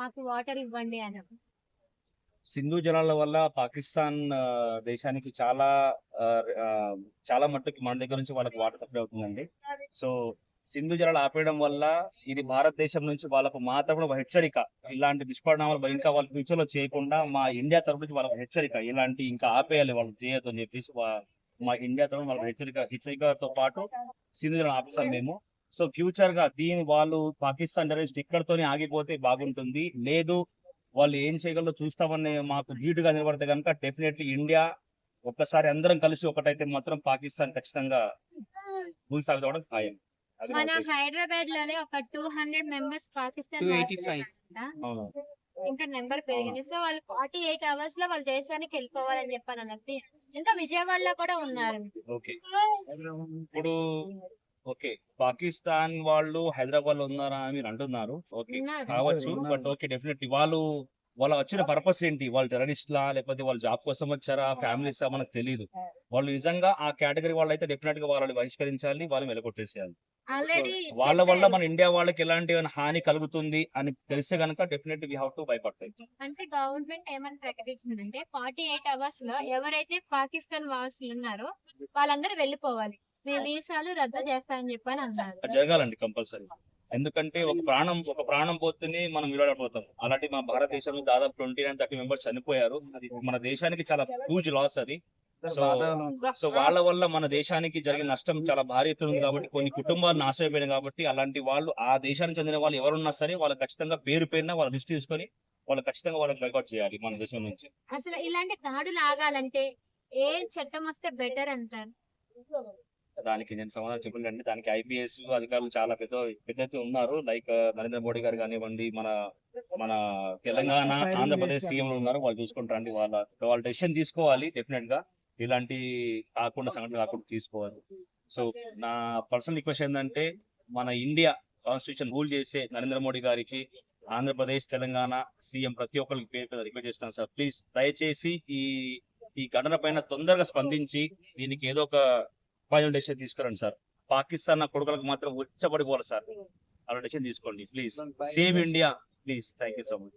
మాకు వాటర్ ఇవ్వండి అని సింధు జలాల వల్ల పాకిస్తాన్ దేశానికి చాలా చాలా మట్టుకు మన దగ్గర నుంచి వాళ్ళకి వాటర్ సప్లై అవుతుందండి. సో సింధు జలాలు ఆపేయడం వల్ల ఇది భారతదేశం నుంచి వాళ్ళకు మా తరపున ఒక హెచ్చరిక. ఇలాంటి దుష్పరిణామాలు ఇంకా వాళ్ళ ఫ్యూచర్లో చేయకుండా మా ఇండియా తరపు నుంచి వాళ్ళకి హెచ్చరిక. ఇలాంటి ఇంకా ఆపేయాలి వాళ్ళు చేయొద్దు అని చెప్పేసి మా ఇండియా తరపున వాళ్ళకి హెచ్చరిక హెచ్చరికతో పాటు సింధు జలాలు ఆపేసాం మేము. సో ఫ్యూచర్గా దీని వాళ్ళు పాకిస్తాన్ టెరరిస్ట్ ఇక్కడతోనే ఆగిపోతే బాగుంటుంది. లేదు వాళ్ళు ఏం చేయగలరో చూస్తామని మాకు ధీటుగా నిలబడితే కనుక డెఫినెట్లీ ఇండియా ఒక్కసారి అందరం కలిసి ఒకటైతే మాత్రం పాకిస్తాన్ ఖచ్చితంగా భూస్థాపితం ఖాయం. మన. హైదరాబాద్లోనే ఒక టూ హండ్రెడ్ మెంబర్స్ పాకిస్తాన్ 285. వాసులు అవును. ఇంకా నెంబర్ పెరిగింది. సో వాళ్ళు ఫార్టీ ఎయిట్ అవర్స్లో వాళ్ళ దేశానికి వెళ్ళిపోవాలని చెప్పాను అన్నట్టు ఇంకా విజయవాడలో కూడా ఉన్నారు. ఓకే. ఇప్పుడు ఓకే. పాకిస్తాన్ వాళ్ళు హైదరాబాద్లో ఉన్నారా అని మీరు అంటున్నారు. ఓకే. కావచ్చు. బట్ ఓకే డెఫినెట్లీ వాళ్ళు వాళ్ళ వచ్చిన పర్పస్ ఏంటి? వాళ్ళు టెరరిస్ట్లా లేకపోతే వాళ్ళు జాబ్ కోసం వచ్చారా? ఫ్యామిలీస్? మనకు తెలియదు వాళ్ళు నిజంగా ఆ కేటగిరీ వాళ్ళు అయితే డెఫినెట్గా వాళ్ళని బహిష్కరించాలి వాళ్ళని వెలగొట్టేసేయాలి వాళ్ళ వల్ల మన ఇండియా వాళ్ళకి ఎలాంటి హాని కలుగుతుంది అని తెలిస్తే గనక డెఫినెట్ వి హావ్ టు భయపడతాయి. అంటే గవర్నమెంట్ ఏమని ప్రకటించిందంటే ఫార్టీ ఎయిట్ అవర్స్లో ఎవరైతే పాకిస్తాన్ వాసులు ఉన్నారో వాళ్ళందరూ వెళ్ళిపోవాలి. వీసాలు రద్దు చేస్తామని చెప్పని అన్నారు. జరగాలండి కంపల్సరీ. ఎందుకంటే ఒక ప్రాణం ఒక ప్రాణం పోతేనే మనం విడవడిపోతాం అలాంటి మా భారతదేశంలో దాదాపు ట్వంటీ నైన్ థర్టీ మెంబర్స్ చనిపోయారు. మన దేశానికి చాలా హ్యూజ్ లాస్ అది. సో సో వాళ్ళ వల్ల మన దేశానికి జరిగిన నష్టం చాలా భారీ ఎత్తున ఉంది కాబట్టి కొన్ని కుటుంబాలు నాశనం అయిపోయినాయి కాబట్టి అలాంటి వాళ్ళు ఆ దేశానికి చెందిన వాళ్ళు ఎవరున్నా సరే వాళ్ళు ఖచ్చితంగా పేరు పేరున వాళ్ళ లిస్ట్ తీసుకొని వాళ్ళు ఖచ్చితంగా వాళ్ళకి బైకౌట్ చేయాలి మన దేశం నుంచి. అసలు ఇలాంటి దాడులు ఆగాలంటే ఏ చట్టం వస్తే బెటర్ అంటారు? దానికి నేను సమాధానం చెప్పండి దానికి ఐపీఎస్ అధికారులు చాలా పెద్ద పెద్ద ఉన్నారు. లైక్ నరేంద్ర మోడీ గారు కానివ్వండి మన మన తెలంగాణ ఆంధ్రప్రదేశ్ సీఎం ఉన్నారు. వాళ్ళు చూసుకుంటారండి వాళ్ళ వాళ్ళ డెసిషన్ తీసుకోవాలి డెఫినెట్గా. ఇలాంటి కాకుండా సంఘటన కాకుండా తీసుకోవాలి. సో నా పర్సనల్ రిక్వెస్ట్ ఏంటంటే మన ఇండియా కాన్స్టిట్యూషన్ రూల్ చేసే నరేంద్ర మోడీ గారికి ఆంధ్రప్రదేశ్ తెలంగాణ సీఎం ప్రతి ఒక్కరికి పేరు మీద రిక్వెస్ట్ చేస్తాను సార్. ప్లీజ్ దయచేసి ఈ ఈ ఘటన పైన తొందరగా స్పందించి దీనికి ఏదో ఒక ఫైనల్ డెసిషన్ తీసుకురండి సార్. పాకిస్తాన్ నా కొడుకులకు మాత్రం ఉచ్చబడిపోవాలి సార్. అలా డెసిషన్ తీసుకోండి please save India please thank you so much